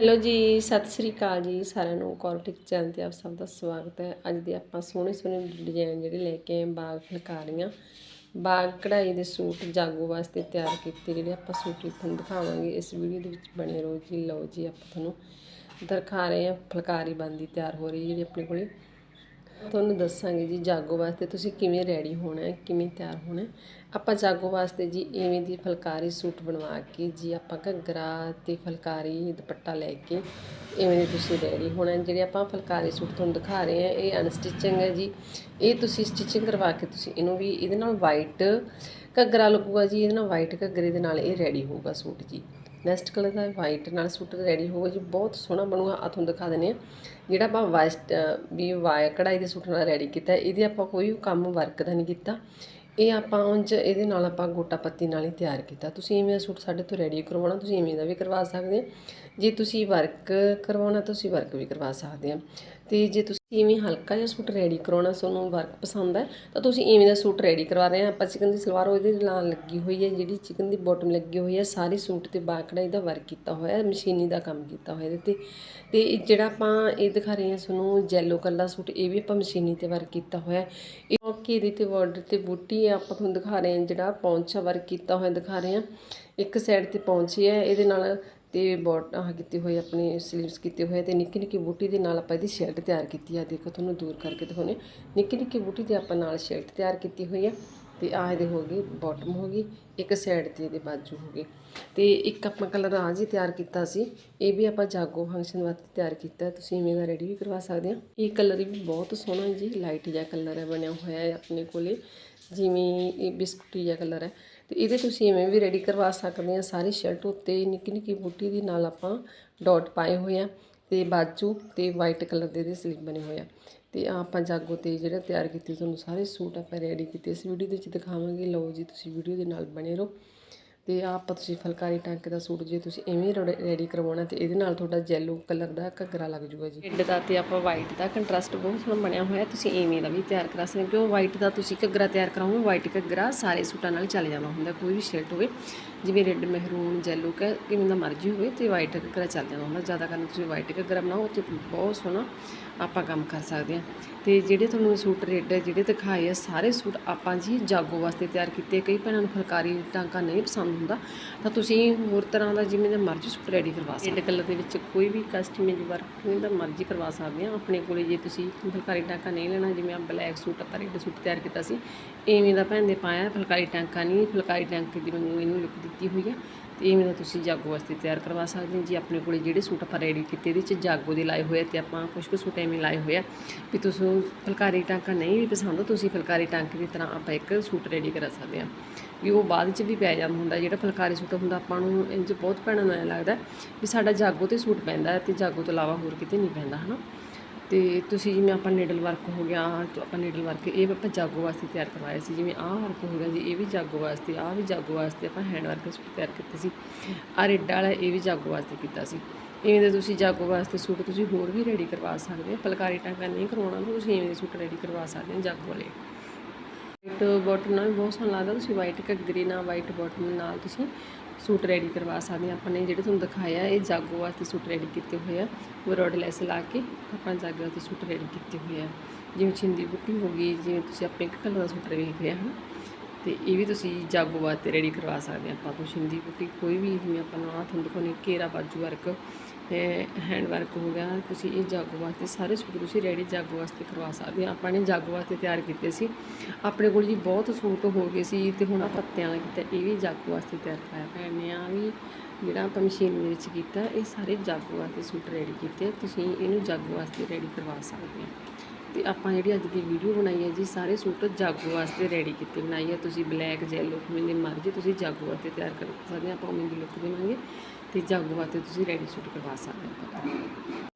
Hello ਜੀ, ਸਤਿ ਸ੍ਰੀ ਅਕਾਲ ਜੀ ਸਾਰਿਆਂ ਨੂੰ। ਕੌਰਟਿਕ ਚੈਨਲ ਤੇ ਆਪ ਸਭ ਦਾ ਸਵਾਗਤ ਹੈ। ਅੱਜ ਦੇ ਆਪਾਂ ਸੋਹਣੇ ਸੋਹਣੇ ਡਿਜ਼ਾਈਨ ਜਿਹੜੇ ਲੈ ਕੇ ਆਏ ਬਾਗ ਫੁਲਕਾਰੀਆਂ ਬਾਗ ਕਢਾਈ ਦੇ ਸੂਟ ਜਾਗੋ ਵਾਸਤੇ ਤਿਆਰ ਕੀਤੇ, ਜਿਹੜੇ ਆਪਾਂ ਸੂਟ ਤੁਹਾਨੂੰ ਦਿਖਾਵਾਂਗੇ। ਇਸ ਵੀਡੀਓ ਦੇ ਵਿੱਚ ਬਣੇ ਰਹੋ ਜੀ। ਲਓ ਜੀ, ਆਪਾਂ ਤੁਹਾਨੂੰ ਦਿਖਾ ਰਹੇ ਹਾਂ। ਫੁਲਕਾਰੀ ਬੰਦੀ ਤਿਆਰ ਹੋ ਰਹੀ ਹੈ, ਜਿਹੜੀ ਆਪਣੇ ਕੋਲੇ ਤੁਹਾਨੂੰ ਦੱਸਾਂਗੇ ਜੀ ਜਾਗੋ ਵਾਸਤੇ ਤੁਸੀਂ ਕਿਵੇਂ ਰੈਡੀ ਹੋਣਾ ਹੈ, ਕਿਵੇਂ ਤਿਆਰ ਹੋਣਾ ਆਪਾਂ ਜਾਗੋ ਵਾਸਤੇ ਜੀ ਇਵੇਂ ਦੀ ਫੁਲਕਾਰੀ ਸੂਟ ਬਣਵਾ ਕੇ ਜੀ ਆਪਾਂ ਘੱਗਰਾ ਤੇ ਫੁਲਕਾਰੀ ਦੁਪੱਟਾ ਲੈ ਕੇ ਇਵੇਂ ਦੇ ਤੁਸੀਂ ਰੈਡੀ ਹੋਣਾ ਜਿਹੜੇ ਆਪਾਂ ਫੁਲਕਾਰੀ ਸੂਟ ਤੁਹਾਨੂੰ ਦਿਖਾ ਰਹੇ ਹਾਂ, ਇਹ ਅਨਸਟਿਚਿੰਗ ਹੈ ਜੀ। ਇਹ ਤੁਸੀਂ ਸਟਿਚਿੰਗ ਕਰਵਾ ਕੇ ਤੁਸੀਂ ਇਹਨੂੰ ਵੀ ਇਹਦੇ ਨਾਲ ਵਾਈਟ ਘੱਗਰਾ ਲੱਗੂਗਾ ਜੀ, ਇਹਦੇ ਨਾਲ ਵਾਈਟ ਘੱਗਰੇ ਦੇ ਨਾਲ ਇਹ ਰੈਡੀ ਹੋਊਗਾ ਸੂਟ ਜੀ। ਨੈਕਸਟ ਕਲਰ ਦਾ ਵਾਈਟ ਨਾਲ ਸੂਟ ਰੈਡੀ ਹੋਊਗਾ ਜੀ, ਬਹੁਤ ਸੋਹਣਾ ਬਣੂਗਾ ਆ ਤੁਹਾਨੂੰ ਦਿਖਾ ਦਿੰਦੇ ਆ ਜਿਹੜਾ ਆਪਾਂ ਵਾਈਟ ਵੀ ਵਾਇ ਕਢਾਈ ਦੇ ਸੂਟ ਨਾਲ ਰੈਡੀ ਕੀਤਾ, ਇਹਦੇ ਆਪਾਂ ਕੋਈ ਕੰਮ ਵਰਕ ਦਾ ਨਹੀਂ ਕੀਤਾ। ਇਹ ਆਪਾਂ ਉਂਝ ਇਹਦੇ ਨਾਲ ਆਪਾਂ ਗੋਟਾ ਪੱਤੀ ਨਾਲ ਹੀ ਤਿਆਰ ਕੀਤਾ। ਤੁਸੀਂ ਇਵੇਂ ਦਾ ਸੂਟ ਸਾਡੇ ਤੋਂ ਰੈਡੀ ਕਰਵਾਉਣਾ, ਤੁਸੀਂ ਇਵੇਂ ਦਾ ਵੀ ਕਰਵਾ ਸਕਦੇ ਹੋ। ਜੇ ਤੁਸੀਂ ਵਰਕ ਕਰਵਾਉਣਾ, ਤੁਸੀਂ ਵਰਕ ਵੀ ਕਰਵਾ ਸਕਦੇ ਹੋ। ਤੇ ਜੇ ਤੁਸੀਂ ਇਵੇਂ ਹਲਕਾ ਜਿਹਾ ਸੂਟ ਰੈਡੀ ਕਰਾਉਣਾ ਤੁਹਾਨੂੰ ਵਰਕ ਪਸੰਦ ਹੈ, ਤਾਂ ਤੁਸੀਂ ਇਵੇਂ ਦਾ ਸੂਟ ਰੈਡੀ ਕਰਵਾ ਰਹੇ ਆ ਆਪਾਂ ਚਿਕਨ ਦੀ ਸਲਵਾਰ ਉਹਦੇ ਨਾਲ ਲੱਗੀ ਹੋਈ ਹੈ, ਜਿਹੜੀ ਚਿਕਨ ਦੀ ਬਾਟਮ ਲੱਗੀ ਹੋਈ ਹੈ, ਸਾਰੇ ਸੂਟ ਤੇ ਬਾਕੜਾ ਇਹਦਾ ਵਰਕ ਕੀਤਾ ਹੋਇਆ ਹੈ, ਮਸ਼ੀਨੀ ਦਾ ਕੰਮ ਕੀਤਾ ਹੋਇਆ ਇਹਦੇ ਤੇ। ਤੇ ਇਹ ਜਿਹੜਾ ਆਪਾਂ ਇਹ ਦਿਖਾ ਰਹੇ ਹਾਂ ਤੁਹਾਨੂੰ ਜੈਲੋ ਕਲਰ ਸੂਟ, ਇਹ ਵੀ ਆਪਾਂ ਮਸ਼ੀਨੀ ਤੇ ਵਰਕ ਕੀਤਾ ਹੋਇਆ ਹੈ। ਇਹ ਇਹਦੇ ਤੇ ਬਾਰਡਰ ਤੇ ਬੂਟੀ ਹੈ, ਆਪਾਂ ਤੁਹਾਨੂੰ ਦਿਖਾ ਰਹੇ ਹਾਂ ਜਿਹੜਾ ਪੌਂਚਾ ਵਰਕ ਕੀਤਾ ਹੋਇਆ ਦਿਖਾ ਰਹੇ ਹਾਂ। ਇੱਕ ਸਾਈਡ ਤੇ ਪੌਂਚੀ ਹੈ, ਇਹਦੇ ਨਾਲ ਤੇ ਬੋਟ ਆਹ ਕੀਤੀ ਹੋਈ, ਆਪਣੀ ਸਲੀਵਸ ਕੀਤੇ ਹੋਏ ਤੇ ਨਿੱਕੀ ਨਿੱਕੀ ਬੂਟੀ ਦੇ ਨਾਲ ਆਪਾਂ ਇਹਦੀ ਸ਼ਰਟ ਤਿਆਰ ਕੀਤੀ ਆ ਦੇਖੋ ਤੁਹਾਨੂੰ ਦੂਰ ਕਰਕੇ ਦਿਖਾਉਣੇ ਨਿੱਕੀ ਨਿੱਕੀ ਬੂਟੀ ਦੇ ਆਪਾਂ ਨਾਲ ਸ਼ਰਟ ਤਿਆਰ ਕੀਤੀ ਹੋਈ ਆ ਤੇ ਆਹ ਇਹਦੇ ਹੋ ਗਈ ਬਾਟਮ ਹੋ ਗਈ, ਇੱਕ ਸਾਈਡ ਤੇ ਇਹਦੇ ਬਾਜੂ ਹੋ ਗਏ। ਤੇ ਇੱਕ ਆਪਾਂ ਕਲਰ ਆ ਜੀ ਤਿਆਰ ਕੀਤਾ ਸੀ। ਇਹ ਵੀ ਆਪਾਂ ਜਾਗੋ ਫੰਕਸ਼ਨ ਵਾਸਤੇ ਤਿਆਰ ਕੀਤਾ ਤੁਸੀਂ ਇਵੇਂ ਦਾ ਰੈਡੀ ਵੀ ਕਰਵਾ ਸਕਦੇ ਹੋ। ਇਹ ਕਲਰ ਵੀ ਬਹੁਤ ਸੋਹਣਾ ਹੈ ਜੀ ਲਾਈਟ ਜਿਹਾ ਕਲਰ ਹੈ, ਬਣਿਆ ਹੋਇਆ ਹੈ ਆਪਣੇ ਕੋਲੇ। ਜਿਵੇਂ ਇਹ ਬਿਸਕੁਟੀ ਜਿਹਾ ਕਲਰ ਹੈ। ਤੇ ਇਹਦੇ ਤੁਸੀਂ ਇਵੇਂ ਵੀ ਰੈਡੀ ਕਰਵਾ ਸਕਦੇ ਆ। ਸਾਰੀ ਸ਼ਰਟ ਉੱਤੇ ਨਿੱਕੀ ਨਿੱਕੀ ਬੂਟੀ ਦੀ ਨਾਲ ਆਪਾਂ ਡਾਟ ਪਾਏ ਹੋਏ ਆ ਤੇ ਬਾਜੂ ਤੇ ਵਾਈਟ ਕਲਰ ਦੇ ਦੇ ਸਲੀਵ ਬਣੇ ਹੋਏ ਆ। ਤੇ ਆਪਾਂ ਜਾਗੋ ਤੇ ਜਿਹੜਾ ਤਿਆਰ ਕੀਤੇ, ਤੁਹਾਨੂੰ ਸਾਰੇ ਸੂਟ ਆਪਾਂ ਰੈਡੀ ਕੀਤੇ। ਇਸ ਵੀਡੀਓ ਦੇ ਵਿੱਚ ਦਿਖਾਵਾਂਗੇ। ਲਓ ਜੀ, ਤੁਸੀਂ ਵੀਡੀਓ ਦੇ ਨਾਲ ਬਣੇ ਰਹੋ। ਤੇ ਆਹ ਆਪਾਂ ਤੁਸੀਂ ਫਲਕਾਰੀ ਟਾਂਕੇ ਦਾ ਸੂਟ ਜੇ ਤੁਸੀਂ ਐਵੇਂ ਰੈਡੀ ਕਰਵਾਉਣਾ ਤੇ ਇਹਦੇ ਨਾਲ ਤੁਹਾਡਾ ਜੈਲੋ ਕਲਰ ਦਾ ਘੱਗਰਾ ਲੱਗ ਜੂਗਾ ਜੀ। ਰੈੱਡ ਦਾ ਤੇ ਆਪਾਂ ਵਾਈਟ ਦਾ ਕੰਟਰਾਸਟ ਬਹੁਤ ਸੋਹਣਾ ਬਣਿਆ ਹੋਇਆ, ਤੁਸੀਂ ਐਵੇਂ ਦਾ ਵੀ ਤਿਆਰ ਕਰਾ ਸਕਦੇ ਹੋ, ਕਿਉਂ ਵਾਈਟ ਦਾ ਤੁਸੀਂ ਘੱਗਰਾ ਤਿਆਰ ਕਰਾਓਗੇ ਵਾਈਟ ਘੱਗਰਾ ਸਾਰੇ ਸੂਟਾਂ ਨਾਲ ਚੱਲ ਜਾਣਾ ਹੁੰਦਾ, ਕੋਈ ਵੀ ਸ਼ਰਟ ਹੋਵੇ, ਜਿਵੇਂ ਰੈੱਡ ਮਹਿਰੂਨ ਜੈਲੋ ਕਾ ਕਿਵੇਂ ਦਾ ਮਰਜ਼ੀ ਹੋਵੇ ਤੇ ਵਾਈਟ ਘੱਗਰਾ ਚੱਲ ਜਾਣਾ ਹੁੰਦਾ, ਜ਼ਿਆਦਾ ਕਰਨ ਤੁਸੀਂ ਵਾਈਟ ਘੱਗਰਾ ਬਣਾਓ ਤੇ ਬਹੁਤ ਸੋਹਣਾ ਆਪਾਂ ਕੰਮ ਕਰ ਸਕਦੇ ਹਾਂ। ਤੇ ਜਿਹੜੇ ਤੁਹਾਨੂੰ ਸੂਟ ਰੈੱਡ ਜਿਹੜੇ ਦਿਖਾਏ ਆ, ਸਾਰੇ ਸੂਟ ਆਪਾਂ ਜੀ ਜਾਗੋ ਵਾਸਤੇ ਤਿਆਰ ਕੀਤੇ ਕਈ ਭੈਣਾਂ ਨੂੰ ਫੁਲਕਾਰੀ ਟਾਂਕਾ ਨਹੀਂ ਪਸੰਦ ਹੁੰਦਾ, ਤਾਂ ਤੁਸੀਂ ਹੋਰ ਤਰ੍ਹਾਂ ਦਾ ਜਿਵੇਂ ਦਾ ਮਰਜ਼ੀ ਸੂਟ ਰੈਡੀ ਕਰਵਾ ਸਕਦੇ ਰੈੱਡ ਕਲਰ ਦੇ ਵਿੱਚ ਕੋਈ ਵੀ ਕਸਟਮਾਈਜ਼ ਵਰਕ ਕਿਵੇਂ ਦਾ ਮਰਜ਼ੀ ਕਰਵਾ ਸਕਦੇ ਆ ਆਪਣੇ ਕੋਲੇ ਜੇ ਤੁਸੀਂ ਫੁਲਕਾਰੀ ਟਾਂਕਾ ਨਹੀਂ ਲੈਣਾ, ਜਿਵੇਂ ਆ ਬਲੈਕ ਸੂਟ, ਆਪਾਂ ਰੈੱਡ ਸੂਟ ਤਿਆਰ ਕੀਤਾ ਸੀ, ਐਵੇਂ ਦਾ ਭੈਣ ਦੇ ਪਾਇਆ। ਫੁਲਕਾਰੀ ਟਾਂਕਾ ਨਹੀਂ, ਫੁਲਕਾਰੀ ਟਾਂਕੇ ਦੀ ਮੈਨੂੰ ਇਹਨੂੰ ਲੁੱਕ ਦਿੱਤੀ ਹੋਈ ਹੈ ਤੇ ਇਵੇਂ ਦਾ ਤੁਸੀਂ ਜਾਗੋ ਵਾਸਤੇ ਤਿਆਰ ਕਰਵਾ ਸਕਦੇ ਹੋ ਜੀ। ਆਪਣੇ ਕੋਲੇ ਜਿਹੜੇ ਸੂਟ ਆਪਾਂ ਰੈਡੀ ਕੀਤੇ, ਇਹਦੇ ਵਿੱਚ ਜਾਗੋ ਦੇ ਲਾਏ ਹੋਏ ਆ ਤੇ ਆਪਾਂ ਕੁਝ ਕੁ ਸੂਟ ਐਵੇਂ ਲਾਏ ਹੋਏ ਆ ਵੀ ਤੁਸੀਂ ਫੁਲਕਾਰੀ ਟਾਂਕਾ ਨਹੀਂ ਵੀ ਪਸੰਦ ਤੁਸੀਂ ਫੁਲਕਾਰੀ ਟਾਂਕੇ ਦੀ ਤਰ੍ਹਾਂ ਆਪਾਂ ਇੱਕ ਸੂਟ ਰੈਡੀ ਕਰਾ ਸਕਦੇ ਆ। ਵੀ ਉਹ ਬਾਅਦ ਵਿੱਚ ਵੀ ਪੈ ਜਾਂਦਾ ਹੁੰਦਾ, ਜਿਹੜਾ ਫੁਲਕਾਰੀ ਸੂਟ ਹੁੰਦਾ ਆਪਾਂ ਨੂੰ ਇੰਜ ਬਹੁਤ ਭੈਣਾਂ ਨੂੰ ਐਂ ਲੱਗਦਾ ਵੀ ਸਾਡਾ ਜਾਗੋ ਤੇ ਸੂਟ ਪੈਂਦਾ ਤੇ ਜਾਗੋ ਤੋਂ ਇਲਾਵਾ ਹੋਰ ਕਿਤੇ ਨਹੀਂ ਪੈਂਦਾ, ਹਨਾ? ਤੇ ਤੁਸੀਂ ਜਿਵੇਂ ਆਪਾਂ ਨੀਡਲ ਵਰਕ ਹੋ ਗਿਆ, ਤੇ ਆਪਾਂ ਨੀਡਲ ਵਰਕ ਇਹ ਆਪਾਂ ਜਾਗੋ ਵਾਸਤੇ ਤਿਆਰ ਕਰਵਾਇਆ ਸੀ, ਜਿਵੇਂ ਆਹ ਵਰਕ ਹੋ ਗਿਆ ਜੀ, ਇਹ ਵੀ ਜਾਗੋ ਵਾਸਤੇ, ਆਹ ਵੀ ਜਾਗੋ ਵਾਸਤੇ ਆਪਾਂ ਹੈਂਡ ਵਰਕ ਸੂਟ ਤਿਆਰ ਕੀਤੇ ਸੀ। ਆਹ ਰੇਡਾ ਵਾਲਾ ਇਹ ਵੀ ਜਾਗੋ ਵਾਸਤੇ ਕੀਤਾ ਸੀ। ਇਵੇਂ ਦੇ ਤੁਸੀਂ ਜਾਗੋ ਵਾਸਤੇ ਸੂਟ ਤੁਸੀਂ ਹੋਰ ਵੀ ਰੈਡੀ ਕਰਵਾ ਸਕਦੇ ਹੋ, ਫੁਲਕਾਰੀ ਟਾਂਕਾ ਨਹੀਂ ਕਰਵਾਉਣਾ ਤਾਂ ਤੁਸੀਂ ਇਵੇਂ ਦੇ ਸੂਟ ਰੈਡੀ ਕਰਵਾ ਸਕਦੇ ਹੋ ਜਾਗੋ ਵਾਲੇ। ਵਾਈਟ ਬੋਟਮ ਨਾਲ ਵੀ ਬਹੁਤ ਸੋਹਣਾ ਲੱਗਦਾ, ਤੁਸੀਂ ਵਾਈਟ ਘੱਗਰੀ ਨਾਲ ਵਾਈਟ ਬੋਟਮ ਨਾਲ ਤੁਸੀਂ ਸੂਟ ਰੈਡੀ ਕਰਵਾ ਸਕਦੇ ਆ ਆਪਾਂ ਨੇ ਜਿਹੜੇ ਤੁਹਾਨੂੰ ਦਿਖਾਇਆ, ਇਹ ਜਾਗੋ ਵਾਸਤੇ ਸੂਟ ਰੈਡੀ ਕੀਤੇ ਹੋਏ ਆ। ਬਰੋਡ ਲੈਸ ਲਾ ਕੇ ਆਪਾਂ ਜਾਗੋ ਵਾਸਤੇ ਸੂਟ ਰੈਡੀ ਕੀਤੇ ਹੋਏ ਆ। ਜਿਵੇਂ ਛਿੰਦੀ ਬੁੱਟੀ ਹੋ ਗਈ, ਜਿਵੇਂ ਤੁਸੀਂ ਆ ਪਿੰਕ ਕਲਰ ਦਾ ਸੂਟ ਵੇਖ ਰਹੇ ਹਾਂ ਤੇ ਇਹ ਵੀ ਤੁਸੀਂ ਜਾਗੋ ਵਾਸਤੇ ਰੈਡੀ ਕਰਵਾ ਸਕਦੇ ਆ ਆਪਾਂ ਤੋਂ ਛਿੰਦੀ ਬੁੱਟੀ ਕੋਈ ਵੀ ਜਿਵੇਂ ਆਪਾਂ ਨੂੰ ਆਹ ਤੁਹਾਨੂੰ ਦਿਖਾਉਂਦੇ ਘੇਰਾ, ਬਾਜੂ ਵਰਕ ਹੈਂਡ ਵਰਕ ਹੋ ਗਿਆ, ਤੁਸੀਂ ਇਹ ਜਾਗੋ ਵਾਸਤੇ ਸਾਰੇ ਸੂਟ ਤੁਸੀਂ ਰੈਡੀ ਜਾਗੋ ਵਾਸਤੇ ਕਰਵਾ ਸਕਦੇ ਆ। ਆਪਾਂ ਨੇ ਜਾਗੋ ਵਾਸਤੇ ਤਿਆਰ ਕੀਤੇ ਸੀ। ਆਪਣੇ ਕੋਲ ਜੀ ਬਹੁਤ ਸੂਟ ਹੋ ਗਏ ਸੀ ਤੇ ਹੁਣ ਆਪਾਂ ਪੱਤਿਆਂ ਵਾਲਾ ਕੀਤਾ, ਇਹ ਵੀ ਜਾਗੋ ਵਾਸਤੇ ਤਿਆਰ ਕਰਾਇਆ ਭੈਣ ਨੇ ਆ ਵੀ ਜਿਹੜਾ ਆਪਾਂ ਮਸ਼ੀਨ ਦੇ ਵਿੱਚ ਕੀਤਾ, ਇਹ ਸਾਰੇ ਜਾਗੋ ਵਾਸਤੇ ਸੂਟ ਰੈਡੀ ਕੀਤੇ ਤੁਸੀਂ ਇਹਨੂੰ ਜਾਗੋ ਵਾਸਤੇ ਰੈਡੀ ਕਰਵਾ ਸਕਦੇ ਆ। ਤੇ ਆਪਾਂ ਜਿਹੜੀ ਅੱਜ ਦੀ ਵੀਡੀਓ ਬਣਾਈ ਹੈ ਜੀ, ਸਾਰੇ ਸੂਟ ਜਾਗੋ ਵਾਸਤੇ ਰੈਡੀ ਕੀਤੇ ਬਣਾਈ ਹੈ। ਤੁਸੀਂ ਬਲੈਕ ਜੈਲੋ ਕਿਵੇਂ ਦੀ ਮਰਜ਼ੀ ਤੁਸੀਂ ਜਾਗੋ ਵਾਸਤੇ ਤਿਆਰ ਕਰ ਸਕਦੇ ਆ ਆਪਾਂ ਉਵੇਂ ਦੀ ਲੁੱਕ ਦੇਵਾਂਗੇ। ਤੇ ਜਾਗੋ ਵਾਸਤੇ ਤੁਸੀਂ ਰੈਡੀ ਸੂਟ ਕਰਵਾ ਸਕਦੇ ਆ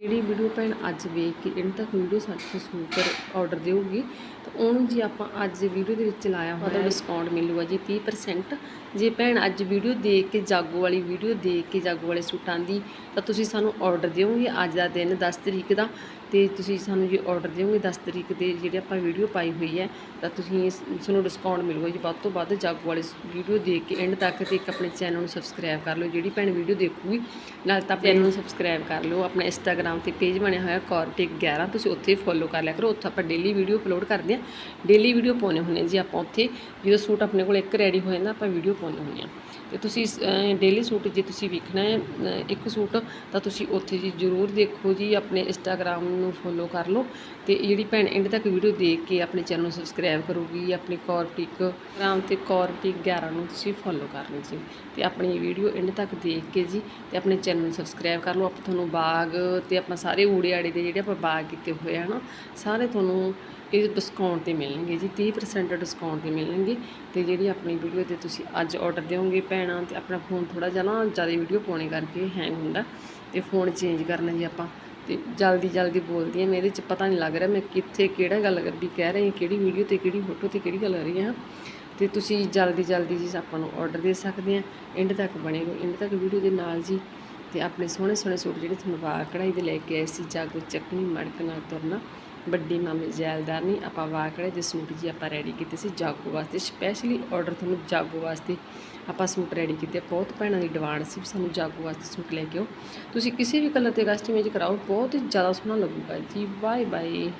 ਜਿਹੜੀ ਵੀਡੀਓ ਭੈਣ ਅੱਜ ਵੇਖ ਕੇ ਇਹਨਾਂ ਤੱਕ ਵੀਡੀਓ ਸਾਡੇ ਤੋਂ ਸੂਟ ਆਰਡਰ ਦੇਊਗੀ ਤਾਂ ਉਹਨੂੰ ਜੀ ਆਪਾਂ ਅੱਜ ਵੀਡੀਓ ਦੇ ਵਿੱਚ ਲਾਇਆ ਹੋਇਆ ਡਿਸਕਾਊਂਟ ਮਿਲੂਗਾ ਜੀ 30% ਜੇ ਭੈਣ ਅੱਜ ਵੀਡੀਓ ਦੇਖ ਕੇ ਜਾਗੋ ਵਾਲੀ ਵੀਡੀਓ ਦੇਖ ਕੇ ਜਾਗੋ ਵਾਲੇ ਸੂਟਾਂ ਦੀ ਤਾਂ ਤੁਸੀਂ ਸਾਨੂੰ ਆਰਡਰ ਦਿਓਗੇ ਅੱਜ ਦਾ ਦਿਨ 10 ਤਰੀਕ ਦਾ। ਤੇ ਤੁਸੀਂ ਸਾਨੂੰ ਜੇ ਆਰਡਰ ਦਿਓਗੇ 10 ਤਰੀਕ ਦੇ ਜਿਹੜੇ ਆਪਾਂ ਵੀਡੀਓ ਪਾਈ ਹੋਈ ਹੈ ਤਾਂ ਤੁਸੀਂ ਤੁਹਾਨੂੰ ਡਿਸਕਾਊਂਟ ਮਿਲੂਗਾ ਜੀ। ਵੱਧ ਤੋਂ ਵੱਧ ਜਾਗੋ ਵਾਲੀ ਵੀਡੀਓ ਦੇਖ ਕੇ ਐਂਡ ਤੱਕ ਤੇ ਇੱਕ ਆਪਣੇ ਚੈਨਲ ਨੂੰ ਸਬਸਕ੍ਰਾਈਬ ਕਰ ਲਓ। ਜਿਹੜੀ ਭੈਣ ਵੀਡੀਓ ਦੇਖੂਗੀ। ਨਾਲ ਤਾਂ ਚੈਨਲ ਨੂੰ ਸਬਸਕ੍ਰਾਈਬ ਕਰ ਲਿਓ ਆਪਣਾ ਇੰਸਟਾਗ੍ਰam ਤੇ ਪੇਜ ਬਣਿਆ ਹੋਇਆ ਕੌਰਟਿਕ 11 ਤੁਸੀਂ ਉੱਥੇ ਫੋਲੋ ਕਰ ਲਿਆ ਕਰੋ। ਉੱਥੇ ਆਪਾਂ ਡੇਲੀ ਵੀਡੀਓ ਅਪਲੋਡ ਕਰਦੇ ਹਾਂ। ਡੇਲੀ ਵੀਡੀਓ ਪਾਉਣੇ ਹੁੰਦੇ ਜੀ ਆਪਾਂ ਉੱਥੇ। ਜਦੋਂ ਸੂਟ ਆਪਣੇ ਕੋਲ ਇੱਕ ਰੈਡੀ ਹੋ ਜਾਂਦਾ ਆਪਾਂ ਵੀਡੀਓ ਪਾਉਂਦੇ ਹੁੰਦੇ ਹਾਂ। ਤੇ ਤੁਸੀਂ ਡੇਲੀ ਸੂਟ ਜੇ ਤੁਸੀਂ ਵੇਖਣਾ ਹੈ ਇੱਕ ਸੂਟ ਤਾਂ ਤੁਸੀਂ ਉੱਥੇ ਜੀ ਜ਼ਰੂਰ ਦੇਖੋ ਜੀ ਆਪਣੇ ਇੰਸਟਾਗ੍ਰam ਨੂੰ ਫੋਲੋ ਕਰ ਲਓ। ਤੇ ਜਿਹੜੀ ਭੈਣ ਐਂਡ ਤੱਕ ਵੀਡੀਓ ਦੇਖ ਕੇ ਆਪਣੇ ਚੈਨਲ ਨੂੰ ਸਬਸਕ੍ਰਾਈਬ ਕਰੂਗੀ ਆਪਣੇ ਕੌਰਟਿਕ ਗ੍ਰਾਮ ਤੇ ਕੌਰਟਿਕ 11 ਨੂੰ ਤੁਸੀਂ ਫੋਲੋ ਕਰ ਲਓ ਜੀ। ਤੇ ਆਪਣੀ ਵੀਡੀਓ ਐਂਡ ਤੱਕ ਦੇਖ ਕੇ ਜੀ ਤੇ ਆਪਣੇ ਚੈਨਲ ਨੂੰ ਸਬਸਕ੍ਰਾਈਬ ਕਰ ਲਓ। ਆਪਾਂ ਤੁਹਾਨੂੰ ਬਾਗ ਤੇ ਆਪਾਂ ਸਾਰੇ ਊੜੇ ਆੜੇ ਦੇ ਜਿਹੜੇ ਆਪਾਂ ਬਾਗ ਕੀਤੇ ਹੋਏ ਆ ਨਾ ਸਾਰੇ ਤੁਹਾਨੂੰ ਇਹ ਡਿਸਕਾਊਂਟ ਤੇ ਮਿਲਣਗੇ ਜੀ 30% ਡਿਸਕਾਊਂਟ ਤੇ ਮਿਲਣਗੇ ਤੇ ਜਿਹੜੀ ਆਪਣੀ ਵੀਡੀਓ ਤੇ ਤੁਸੀਂ ਅੱਜ ਆਰਡਰ ਦਿਓਗੇ ਭੈਣਾਂ ਤੇ ਆਪਣਾ ਫੋਨ ਥੋੜਾ ਜਿਹਾ ਨਾ ਜ਼ਿਆਦਾ ਵੀਡੀਓ ਪਾਉਣੇ ਕਰਕੇ ਹੈਂਗ ਹੁੰਦਾ ਤੇ ਫੋਨ ਚੇਂਜ ਕਰਨਾ ਜੀ ਆਪਾਂ ਤੇ ਜਲਦੀ ਜਲਦੀ ਬੋਲਦੀ ਹਾਂ ਮੇਰੇ ਚ ਪਤਾ ਨਹੀਂ ਲੱਗ ਰਿਹਾ ਮੈਂ ਕਿੱਥੇ ਕਿਹੜਾ ਗੱਲ ਕਰ ਵੀ ਕਹਿ ਰਹੀ ਹਾਂ, ਕਿਹੜੀ ਵੀਡੀਓ ਤੇ ਕਿਹੜੀ ਫੋਟੋ ਤੇ ਕਿਹੜੀ ਗੱਲ ਕਰ ਰਹੀ ਹਾਂ। ਤੇ ਤੁਸੀਂ ਜਲਦੀ ਜਲਦੀ ਜੀ ਆਪਾਂ ਨੂੰ ਆਰਡਰ ਦੇ ਸਕਦੇ ਆ। ਐਂਡ ਤੱਕ ਬਣੇ ਰਹੋ। ਐਂਡ ਤੱਕ ਵੀਡੀਓ ਦੇ ਨਾਲ ਜੀ ਤੇ ਆਪਣੇ ਸੋਹਣੇ ਸੋਹਣੇ ਸੂਟ ਜਿਹੜੇ ਤੁਹਾਨੂੰ ਵਾਹ ਕਢਾਈ ਦੇ ਲੈ ਕੇ ਆਏ ਸੀ, ਜਾਗੋ ਚੱਕਣੀ, ਮੜਕ ਨਾਲ ਤੁਰਨਾ, ਵੱਡੀ ਮਾਮੇ ਜੈਲਦਾਰ ਨਹੀਂ ਆਪਾਂ ਵਾਕੜੇ ਦੇ ਸੂਟ ਜੀ ਆਪਾਂ ਰੈਡੀ ਕੀਤੇ ਸੀ ਜਾਗੋ ਵਾਸਤੇ। ਸਪੈਸ਼ਲੀ ਆਰਡਰ ਤੁਹਾਨੂੰ ਜਾਗੋ ਵਾਸਤੇ ਆਪਾਂ ਸੂਟ ਰੈਡੀ ਕੀਤੇ। ਬਹੁਤ ਭੈਣਾਂ ਦੀ ਡਿਮਾਂਡ ਸੀ ਵੀ ਸਾਨੂੰ ਜਾਗੋ ਵਾਸਤੇ ਸੂਟ ਲੈ ਕੇ ਆਓ। ਤੁਸੀਂ ਕਿਸੇ ਵੀ ਕਲਰ ਤੇ ਕਸਟਮਾਈਜ਼ ਕਰਾਓ, ਬਹੁਤ ਹੀ ਜ਼ਿਆਦਾ ਸੋਹਣਾ ਲੱਗੂਗਾ ਜੀ। Bye bye